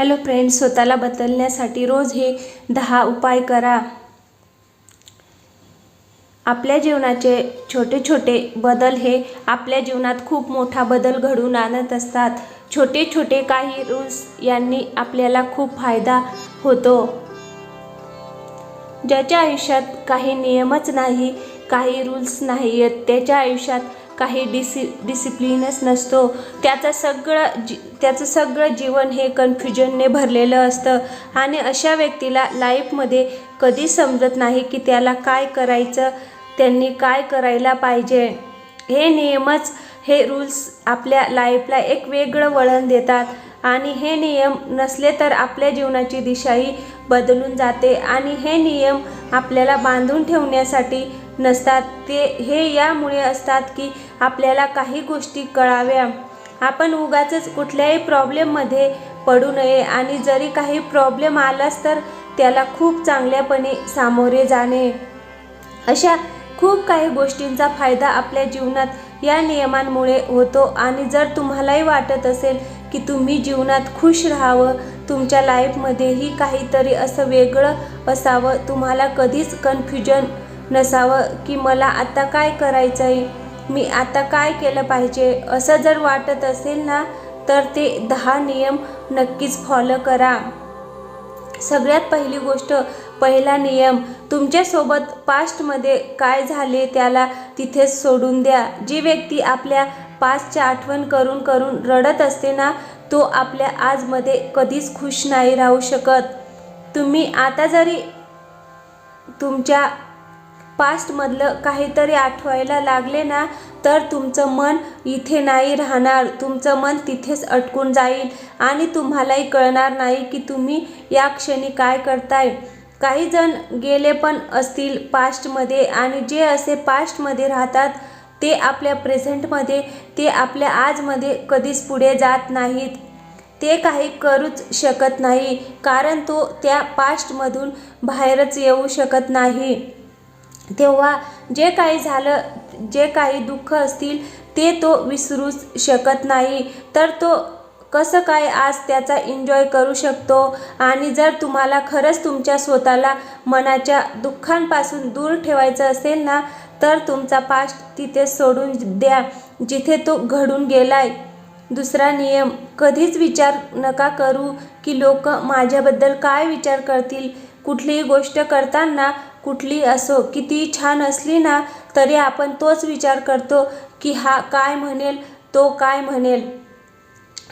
Hello friends स्वतःला बदलण्यासाठी रोज हे दहा उपाय करा. आपल्या जीवनाचे छोटे छोटे बदल हे आपल्या जीवनात खूप मोठा बदल घडून आणत असतात. छोटे छोटे काही रूल्स यांनी आपल्याला खूप फायदा होतो. ज्याच्या आयुष्यात काही नियमच नाही काही रूल्स नाही आहेत त्याच्या आयुष्यात काही डिसि डिसिप्लिनच नसतो. त्याचं सगळं जी त्याचं सगळं जीवन हे कन्फ्युजनने भरलेलं असतं. आणि अशा व्यक्तीला लाईफमध्ये कधी समजत नाही की त्याला काय करायचं त्यांनी काय करायला पाहिजे. हे नियमच हे रूल्स आपल्या लाईफला एक वेगळं वळण देतात. आणि हे नियम नसले तर आपल्या जीवनाची दिशाही बदलून जाते. आणि हे नियम आपल्याला बांधून ठेवण्यासाठी नसतात. ते हे यामुळे असतात की आपल्याला काही गोष्टी कळाव्या. आपण उगाच कुठल्याही प्रॉब्लेममध्ये पडू नये आणि जरी काही प्रॉब्लेम आलाच तर त्याला खूप चांगल्यापणे सामोरे जाणे. अशा खूप काही गोष्टींचा फायदा आपल्या जीवनात या नियमांमुळे होतो आणि जर तुम्हालाही वाटत असेल की तुम्ही जीवनात खुश राहावं तुमच्या लाईफमध्येही काहीतरी असं वेगळं असावं तुम्हाला कधीच कन्फ्युजन नसावं की मला आता काय करायचं आहे मी आता काय केलं पाहिजे? असं जर वाटत असेल ना तर ते दहा नियम नक्कीच फॉलो करा. सगळ्यात पहिली गोष्ट पहिला नियम तुमच्यासोबत पास्टमध्ये काय झाले त्याला तिथेच सोडून द्या. जी व्यक्ती आपल्या पास्टच्या आठवण करून करून रडत असते ना तो आपल्या आजमध्ये कधीच खुश नाही राहू शकत. तुम्ही आता जरी तुमच्या पास्टमधलं काहीतरी आठवायला लागले ना तर तुमचं मन इथे नाही राहणार. तुमचं मन तिथेच अटकून जाईल. आणि तुम्हालाही कळणार नाही की तुम्ही या क्षणी काय करताय. काही जण गेले पण असतील पास्टमध्ये आणि जे असे पास्टमध्ये राहतात ते आपल्या प्रेझेंटमध्ये ते आपल्या आजमध्ये कधीच पुढे जात नाहीत. ते काही करूच शकत नाही कारण तो त्या पास्टमधून बाहेरच येऊ शकत नाही. तेव्हा जे काही झालं जे काही दुःख असतील ते तो विसरूच शकत नाही. तर तो कसं काय आज त्याचा एन्जॉय करू शकतो? आणि जर तुम्हाला खरंच तुमच्या स्वतःला मनाच्या दुःखांपासून दूर ठेवायचं असेल ना तर तुमचा पास्ट तिथे सोडून द्या जिथे तो घडून गेलाय. दुसरा नियम कधीच विचार नका करू की लोक माझ्याबद्दल काय विचार करतील. कुठलीही गोष्ट करताना कुठली असो किती छान असली ना तरी आपण तोच विचार करतो की हा काय म्हणेल तो काय म्हणेल.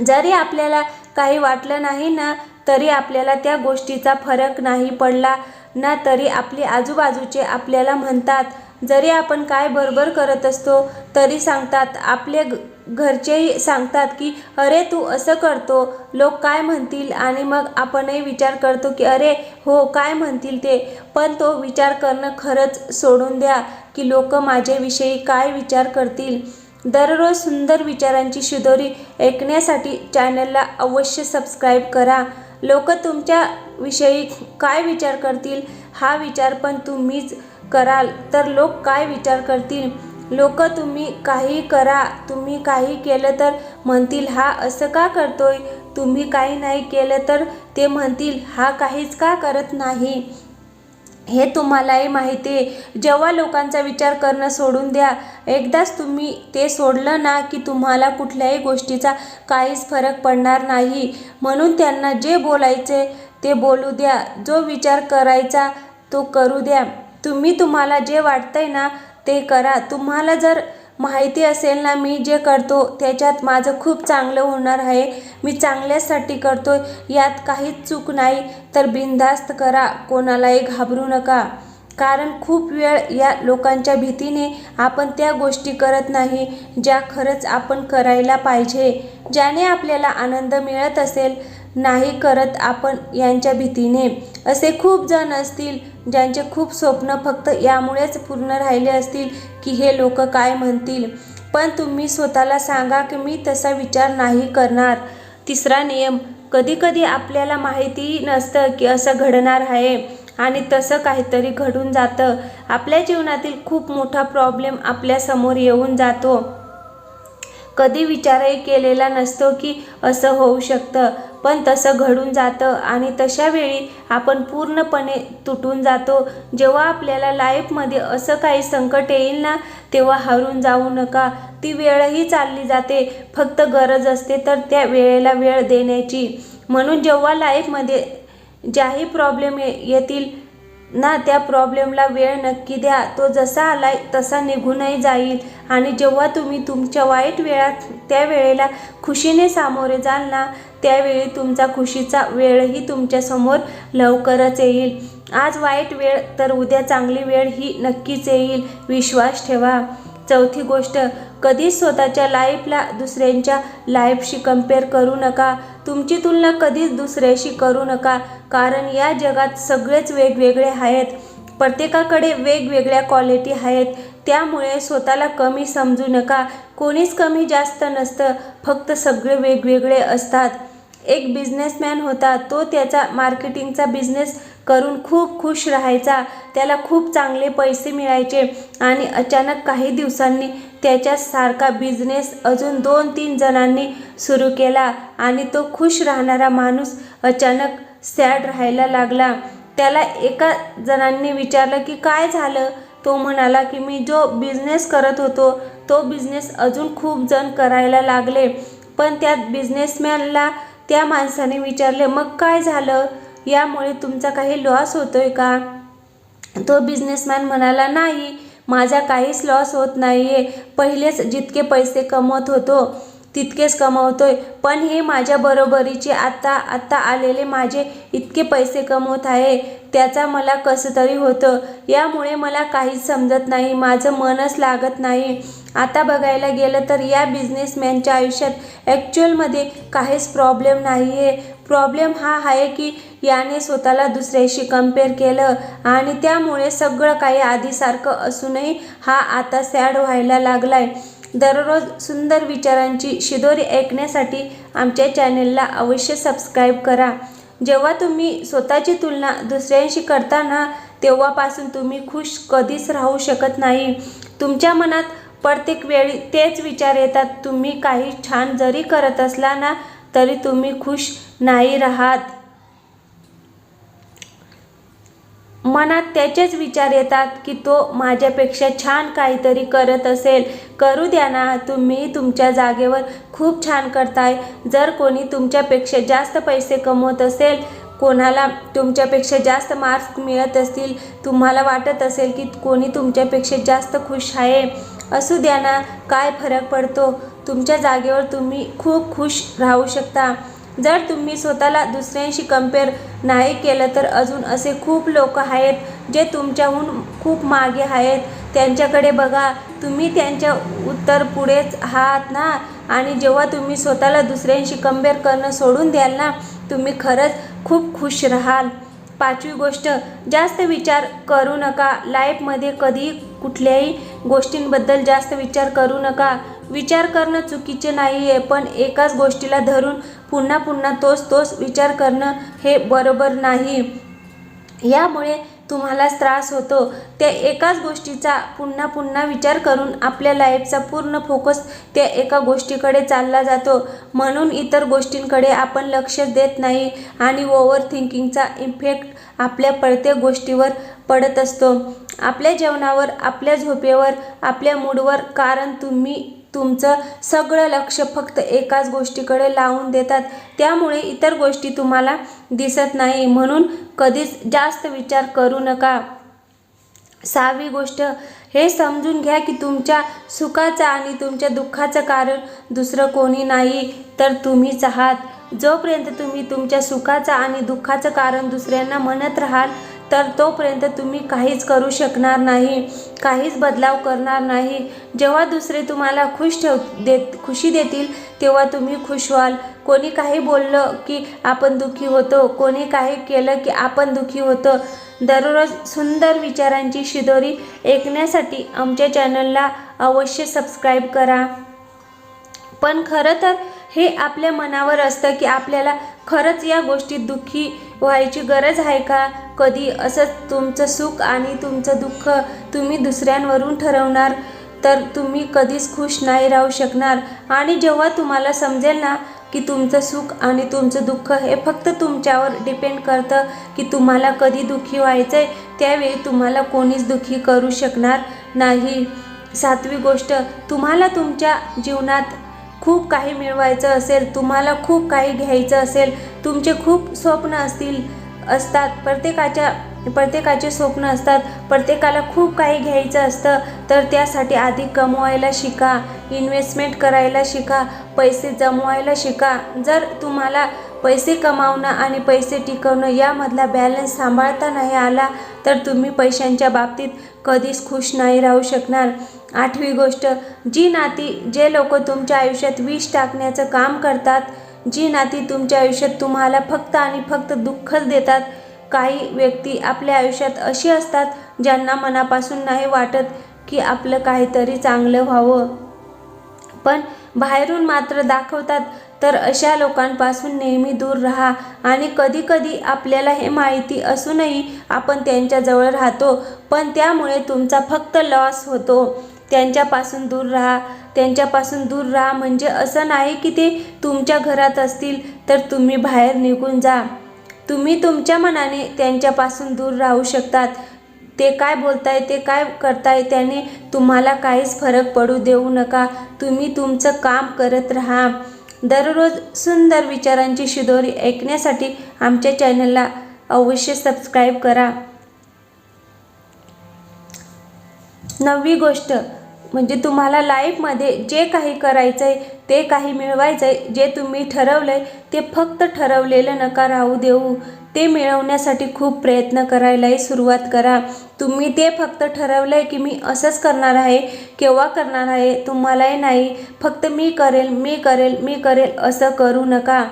जरी आपल्याला काही वाटलं नाही ना तरी आपल्याला त्या गोष्टीचा फरक नाही पडला ना तरी आपले आजूबाजूचे आपल्याला म्हणतात. जरी आपण काय बरोबर करत असतो तरी सांगतात आपले घरचेही सांगतात की अरे तू असं करतो. लोक काय म्हणतील आणि मग आपणही विचार करतो की अरे हो काय म्हणतील ते. पण तो विचार करणं खरंच सोडून द्या की लोक माझ्याविषयी काय विचार करतील. दररोज सुंदर विचारांची शिदोरी ऐकण्यासाठी चॅनलला अवश्य सबस्क्राईब करा. लोक तुमच्याविषयी काय विचार करतील हा विचार पण तुम्हीच कराल. तर लोक काय विचार करतील? लोक तुम्ही काही करा तुम्ही काही केलं तर म्हणतील हा असं का करतोय? तुम्ही काही नाही केलं तर ते म्हणतील हा काहीच का करत नाही? हे तुम्हालाही माहिती आहे. जेव्हा लोकांचा विचार करणं सोडून द्या एकदाच तुम्ही ते सोडलं ना की तुम्हाला कुठल्याही गोष्टीचा काहीच फरक पडणार नाही. म्हणून त्यांना जे बोलायचे ते बोलू द्या. जो विचार करायचा तो करू द्या. तुम्ही तुम्हाला जे वाटतंय ना ते करा. तुम्हाला जर माहिती असेल ना मी जे करतो त्याच्यात माझं खूप चांगलं होणार आहे. मी चांगल्यासाठी करतो यात काहीच चूक नाही. तर बिनधास्त करा. कोणालाही घाबरू नका. कारण खूप वेळ या लोकांच्या भीतीने आपण त्या गोष्टी करत नाही ज्या खरंच आपण करायला पाहिजे. ज्याने आपल्याला आनंद मिळत असेल नाही करत आपण यांच्या भीतीने. असे खूप जण असतील ज्यांचे खूप स्वप्न फक्त यामुळेच पूर्ण राहिले असतील की हे लोक काय म्हणतील. पण तुम्ही स्वतःला सांगा की मी तसा विचार नाही करणार. तिसरा नियम कधीकधी आपल्याला माहितीही नसतं की असं घडणार आहे आणि तसं काहीतरी घडून जातं. आपल्या जीवनातील खूप मोठा प्रॉब्लेम आपल्यासमोर येऊन जातो. कधी विचारही केलेला नसतो की असं होऊ शकतं. पण तसं घडून जातं आणि तशावेळी आपण पूर्णपणे तुटून जातो. जेव्हा आपल्याला लाईफमध्ये असं काही संकट येईल ना तेव्हा हरून जाऊ नका. ती वेळही चालली जाते. फक्त गरज असते तर त्या वेळेला वेळ देण्याची. म्हणून जेव्हा लाईफमध्ये ज्याही प्रॉब्लेम येतील ना त्या प्रॉब्लेमला वेळ नक्की द्या. तो जसा आलाय तसा निघूनही जाईल. आणि जेव्हा तुम्ही तुमच्या वाईट वेळात त्या वेळेला खुशीने सामोरे जाल ना त्यावेळी तुमचा खुशीचा वेळही तुमच्यासमोर लवकरच येईल. आज वाईट वेळ तर उद्या चांगली वेळ ही नक्कीच येईल. विश्वास ठेवा. चौथी गोष्ट कधीच स्वतःच्या लाईफला दुसऱ्यांच्या लाईफशी कंपेअर करू नका. तुमची तुलना कधीच दुसऱ्याशी करू नका. कारण या जगात सगळेच वेगवेगळे आहेत. प्रत्येकाकडे वेगवेगळ्या क्वालिटी आहेत. त्यामुळे स्वतःला कमी समजू नका. कोणीच कमी जास्त नसतं. फक्त सगळे वेगवेगळे असतात. एक बिझनेसमॅन होता. तो त्याचा मार्केटिंगचा बिझनेस करून खूप खुश राहायचा. त्याला खूप चांगले पैसे मिळायचे आणि अचानक काही दिवसांनी त्याच्यासारखा बिझनेस अजून दोन तीन जणांनी सुरू केला आणि तो खुश राहणारा माणूस अचानक सॅड राहायला लागला. त्याला एका जणांनी विचारलं की काय झालं? तो म्हणाला की मी जो बिझनेस करत होतो तो बिझनेस अजून खूप जण करायला लागले. पण त्या बिझनेसमॅनला त्या माणसाने विचारले मग काय झालं? यामुळे तुमचा काही लॉस होतोय का? तो बिझनेसमॅन म्हणाला नाही माझा काहीच लॉस होत नाही आहे पहिलेच जितके पैसे कमवत होतो तितकेच कमवतोय. पण हे माझ्या बरोबरीचे आत्ता आत्ता आलेले माझे इतके पैसे कमवत आहे त्याचा मला कसं तरी होतं. यामुळे मला काहीच समजत नाही माझं मनच लागत नाही. आता बघायला गेलं तर या बिझनेसमॅनच्या आयुष्यात ॲक्च्युअलमध्ये काहीच प्रॉब्लेम नाही आहे प्रॉब्लेम हा आहे की याने स्वतःला दुसऱ्याशी कंपेअर केलं आणि त्यामुळे सगळं काही आधीसारखं असूनही हा आता सॅड व्हायला लागला आहे दररोज सुंदर विचारांची शिदोरी ऐकण्यासाठी आमच्या चॅनेलला अवश्य सबस्क्राईब करा. जेव्हा तुम्ही स्वतःची तुलना दुसऱ्यांशी करताना तेव्हापासून तुम्ही खुश कधीच राहू शकत नाही. तुमच्या मनात प्रत्येक वेळी तेच विचार येतात तुम्ही काही छान जरी करत असला ना तरी तुम्ही खुश नाही राहत. मनात त्याचेच विचार येतात की तो माझ्यापेक्षा छान काहीतरी करत असेल. करू द्या ना तुम्ही तुमच्या जागेवर खूप छान करताय. जर कोणी तुमच्यापेक्षा जास्त पैसे कमवत असेल कोणाला तुमच्यापेक्षा जास्त मार्क्स मिळत असतील तुम्हाला वाटत असेल की कोणी तुमच्यापेक्षा जास्त खुश आहे. असू द्या ना काय फरक पडतो? तुमच्या जागेवर तुम्ही खूप खुश राहू शकता. जर तुम्ही स्वतःला दुसऱ्यांशी कंपेअर नाही केलं तर अजून असे खूप लोक आहेत जे तुमच्याहून खूप मागे आहेत. त्यांच्याकडे बघा तुम्ही त्यांच्या उत्तर पुढेच आहात ना? आणि जेव्हा तुम्ही स्वतःला दुसऱ्यांशी कंपेअर करणं सोडून द्याल ना तुम्ही खरंच खूप खुश राहाल. पाचवी गोष्ट जास्त विचार करू नका. लाईफमध्ये कधी कुठल्याही गोष्टींबद्दल जास्त विचार करू नका. विचार करणं चुकीचे नाही आहे पण एकाच गोष्टीला धरून पुन्हा पुन्हा तोच तोच विचार करणं हे बरोबर नाही. यामुळे तुम्हालाच त्रास होतो. त्या एकाच गोष्टीचा पुन्हा पुन्हा विचार करून आपल्या लाईफचा पूर्ण फोकस त्या एका गोष्टीकडे चालला जातो. म्हणून इतर गोष्टींकडे आपण लक्ष देत नाही आणि ओव्हर थिंकिंगचा इफेक्ट आपल्या प्रत्येक गोष्टीवर पडत असतो. आपल्या जेवणावर आपल्या झोपेवर आपल्या मूडवर कारण तुम्ही तुमचं सगळं लक्ष फक्त एकाच गोष्टीकडे लावून देतात. त्यामुळे इतर गोष्टी तुम्हाला दिसत नाही. म्हणून कधीच जास्त विचार करू नका. सहावी गोष्ट हे समजून घ्या की तुमच्या सुखाचं आणि तुमच्या दुःखाचं कारण दुसरं कोणी नाही तर तुम्हीच आहात. जोपर्यंत तुम्ही तुमच्या सुखाचं आणि दुःखाचं कारण दुसऱ्यांना म्हणत राहाल तर तोपर्यंत तुम्ही काहीच करू शकणार नाही काहीच बदलाव करणार नाही. जेव्हा दुसरे तुम्हाला खुश ठेव देत खुशी देतील तेव्हा तुम्ही खुश व्हाल. कोणी काही बोललं की आपण दुःखी होतो कोणी काही केलं की आपण दुःखी होतो. दररोज सुंदर विचारांची शिदोरी ऐकण्यासाठी आमच्या चॅनलला अवश्य सबस्क्राईब करा. पण खरं तर हे आपल्या मनावर असतं की आपल्याला खरंच या गोष्टीत दुःखी व्हायची गरज आहे का? कधी असं तुमचं सुख आणि तुमचं दुःख तुम्ही दुसऱ्यांवरून ठरवणार तर तुम्ही कधीच खुश नाही राहू शकणार. आणि जेव्हा तुम्हाला समजेल ना की तुमचं सुख आणि तुमचं दुःख हे फक्त तुमच्यावर डिपेंड करतं की तुम्हाला कधी दुःखी व्हायचं आहे त्यावेळी तुम्हाला कोणीच दुःखी करू शकणार नाही. सातवी गोष्ट तुम्हाला तुमच्या जीवनात खूप काही मिळवायचं असेल तुम्हाला खूप काही घ्यायचं असेल तुमचे खूप स्वप्न असतील असतात. प्रत्येकाच्या प्रत्येकाचे स्वप्न असतात. प्रत्येकाला खूप काही घ्यायचं असतं. तर त्यासाठी आधी कमवायला शिका. इन्व्हेस्टमेंट करायला शिका. पैसे जमवायला शिका. जर तुम्हाला पैसे कमावणं आणि पैसे टिकवणं यामधला बॅलन्स सांभाळता नाही आला तर तुम्ही पैशांच्या बाबतीत कधीच खुश नाही राहू शकणार. आठवी गोष्ट जी नाती जे लोक तुमच्या आयुष्यात विष टाकण्याचं काम करतात जी नाती तुमच्या आयुष्यात तुम्हाला फक्त आणि फक्त दुःखच देतात. काही व्यक्ती आपल्या आयुष्यात अशी असतात ज्यांना मनापासून नाही वाटत की आपलं काहीतरी चांगलं व्हावं. पण बाहेरून मात्र दाखवतात तर अशा लोकांपासून नेहमी दूर राहा आणि कधीकधी आपल्याला हे माहिती असूनही आपण त्यांच्याजवळ राहतो पण त्यामुळे तुमचा फक्त लॉस होतो. त्यांच्यापासून दूर राहा. त्यांच्यापासून दूर राहा. म्हणजे असं नाही की ते तुमच्या घरात असतील तर तुम्ही बाहेर निघून जा. तुम्ही तुमच्या मनाने त्यांच्यापासून दूर राहू शकतात. ते काय बोलताय ते काय करताय त्याने तुम्हाला काहीच फरक पडू देऊ नका. तुम्ही तुमचं काम करत राहा. दररोज सुंदर विचारांची शिदोरी ऐकण्यासाठी आमच्या चॅनलला अवश्य सबस्क्राईब करा. नववी गोष्ट म्हणजे तुम्हाला लाईफमध्ये जे काही करायचं आहे ते काही मिळवायचं आहे जे तुम्ही ठरवलं आहे ते फक्त ठरवलेलं नका राहू देऊ. ते मिळवण्यासाठी खूप प्रयत्न करायलाही सुरुवात करा. तुम्ही ते फक्त ठरवलं आहे की मी असंच करणार आहे केव्हा करणार आहे तुम्हालाही नाही. फक्त मी करेल मी करेल मी करेल असं करू नका.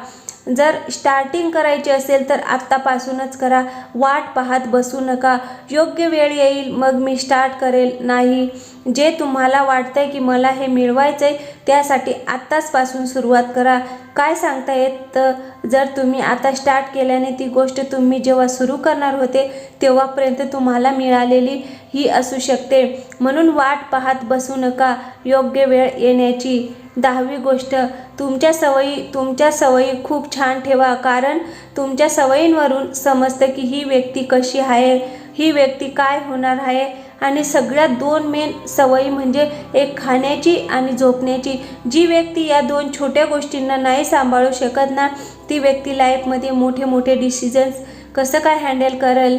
जर स्टार्टिंग करायची असेल तर आत्तापासूनच करा. वाट पाहत बसू नका. योग्य वेळ येईल मग मी स्टार्ट करेल. नाही. जे तुम्हाला वाटतंय की मला हे मिळवायचं आहे त्यासाठी आत्ताचपासून सुरुवात करा. काय सांगता येत? जर तुम्ही आता स्टार्ट केल्याने ती गोष्ट तुम्ही जेव्हा सुरू करणार होते तेव्हापर्यंत तुम्हाला मिळालेली ही असू शकते. म्हणून वाट पाहत बसू नका. योग्य वेळ येण्याची दहावी गोष्ट तुमच्या सवयी तुमच्या सवयी खूप छान ठेवा. कारण तुमच्या सवयींवरून समजतं की ही व्यक्ती कशी आहे ही व्यक्ती काय होणार आहे आणि सगळ्यात दोन मेन सवयी म्हणजे एक खाण्याची आणि झोपण्याची. जी व्यक्ती या दोन छोट्या गोष्टींना नाही सांभाळू शकत ना ती व्यक्ती लाईफमध्ये मोठे मोठे डिसिजन्स कसं काय हँडल करेल?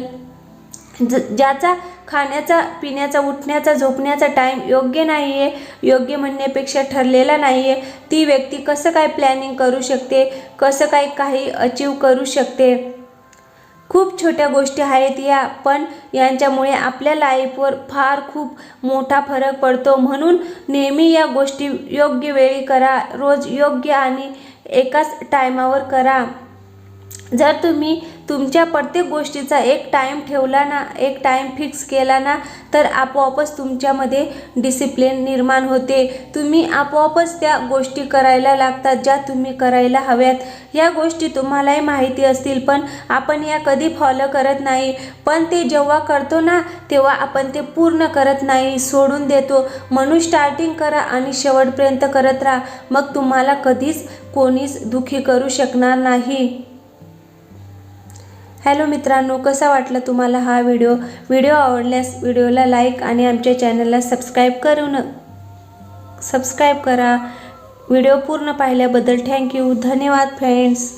ज ज्याचा खाण्याचा पिण्याचा उठण्याचा झोपण्याचा टाईम योग्य नाही आहे योग्य म्हणण्यापेक्षा ठरलेला नाही आहे ती व्यक्ती कसं काय प्लॅनिंग करू शकते? कसं काय काही अचीव करू शकते? खूप छोट्या गोष्टी आहेत या पण यांच्यामुळे आपल्या लाईफवर फार खूप मोठा फरक पडतो. म्हणून नेहमी या गोष्टी योग्य वेळी करा रोज योग्य आणि एकाच टायमावर करा. जर तुम्ही तुमच्या प्रत्येक गोष्टीचा एक टाईम ठेवला ना एक टाईम फिक्स केला ना तर आपोआपच तुमच्यामध्ये डिसिप्लिन निर्माण होते. तुम्ही आपोआपच त्या गोष्टी करायला लागतात ज्या तुम्ही करायला हव्यात. या गोष्टी तुम्हालाही माहिती असतील पण आपण या कधी फॉलो करत नाही. पण ते जेव्हा करतो ना तेव्हा आपण ते पूर्ण करत नाही सोडून देतो. म्हणून स्टार्टिंग करा आणि शेवटपर्यंत करत राहा. मग तुम्हाला कधीच कोणीच दुखी करू शकणार नाही. हॅलो मित्रांनो कसा वाटला तुम्हाला हा व्हिडिओ? व्हिडिओ आवडल्यास व्हिडिओला लाईक आणि आमच्या चॅनलला सबस्क्राईब करून सबस्क्राईब करा. व्हिडिओ पूर्ण पाहिल्याबद्दल थँक्यू. धन्यवाद फ्रेंड्स.